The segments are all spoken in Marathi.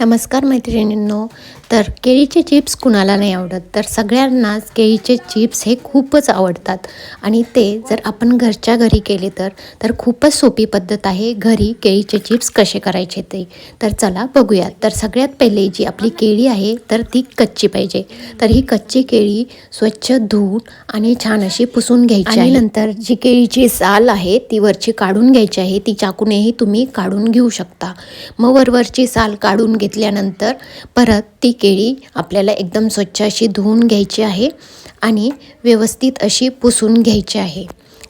नमस्कार मैत्रिणींनो. तर केळीचे चिप्स कुणाला नाही आवडत तर सगळ्यांनाच केळीचे चिप्स हे खूपच आवडतात. आणि ते जर आपण घरच्या घरी केले तर तर खूपच सोपी पद्धत आहे घरी केळीचे चिप्स कसे करायचे ते. तर चला बघूयात. तर सगळ्यात पहिले जी आपली केळी आहे तर ती कच्ची पाहिजे. तर ही कच्ची केळी स्वच्छ धुवून आणि छान अशी पुसून घ्यायची आणि नंतर जी केळीची साल आहे ती वरची काढून घ्यायची आहे. ती चाकूनेही तुम्ही काढून घेऊ शकता. मग वरवरची साल काढून घेतल्यानंतर परत ती केळी आपल्याला एकदम स्वच्छ अशी धुवून घ्यायची आहे आणि व्यवस्थित अशी पुसून घ्यायची आहे.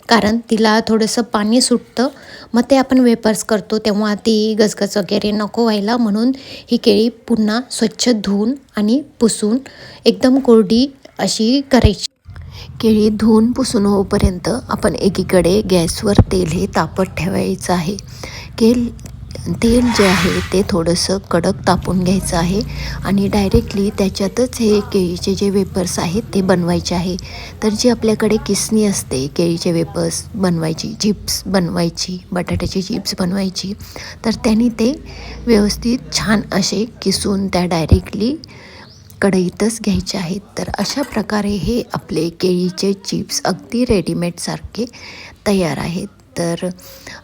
कारण तिला थोडंसं पाणी सुटतं मग ते आपण वेपर्स करतो तेव्हा ती गजगज वगैरे नको व्हायला म्हणून ही केळी पुन्हा स्वच्छ धुवून आणि पुसून एकदम कोरडी अशी करायची. केळी धुवून पुसून होईपर्यंत आपण एकीकडे गॅसवर तेल हे तापत ठेवायचं आहे. केल तेल जे आहे ते थोडंसं कडक तापून घ्यायचं आहे आणि डायरेक्टली त्याच्यातच हे केळीचे जे वेपर्स आहेत ते बनवायचे आहे. तर जी आपल्याकडे किसणी असते केळीचे वेपर्स बनवायची चिप्स बनवायची बटाट्याची चिप्स बनवायची तर त्यांनी ते व्यवस्थित छान असे किसून त्या डायरेक्टली कढईतच घ्यायचे आहेत. तर अशा प्रकारे हे आपले केळीचे चिप्स अगदी रेडीमेडसारखे तयार आहेत. तर.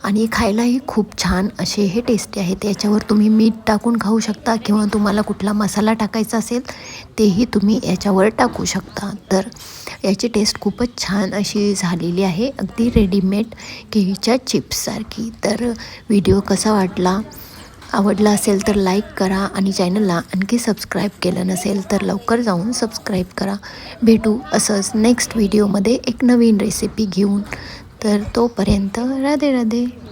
आणि खायलाही खूप छान असे हे टेस्टी आहेत. याच्यावर तुम्ही मीठ टाकून खाऊ शकता किंवा तुम्हाला कुठला मसाला टाकायचा असेल तेही तुम्ही याच्यावर टाकू शकता. तर याची टेस्ट खूपच छान अशी झालेली आहे. अगदी रेडीमेड केळीच्या चिप्ससारखी तर व्हिडिओ कसा वाटला? आवडला असेल तर लाईक करा आणि चॅनलला आणखी सबस्क्राईब केलं नसेल तर लवकर जाऊन सबस्क्राईब करा. भेटू असंच नेक्स्ट व्हिडिओमध्ये एक नवीन रेसिपी घेऊन. तर तोपर्यंत राधे राधे.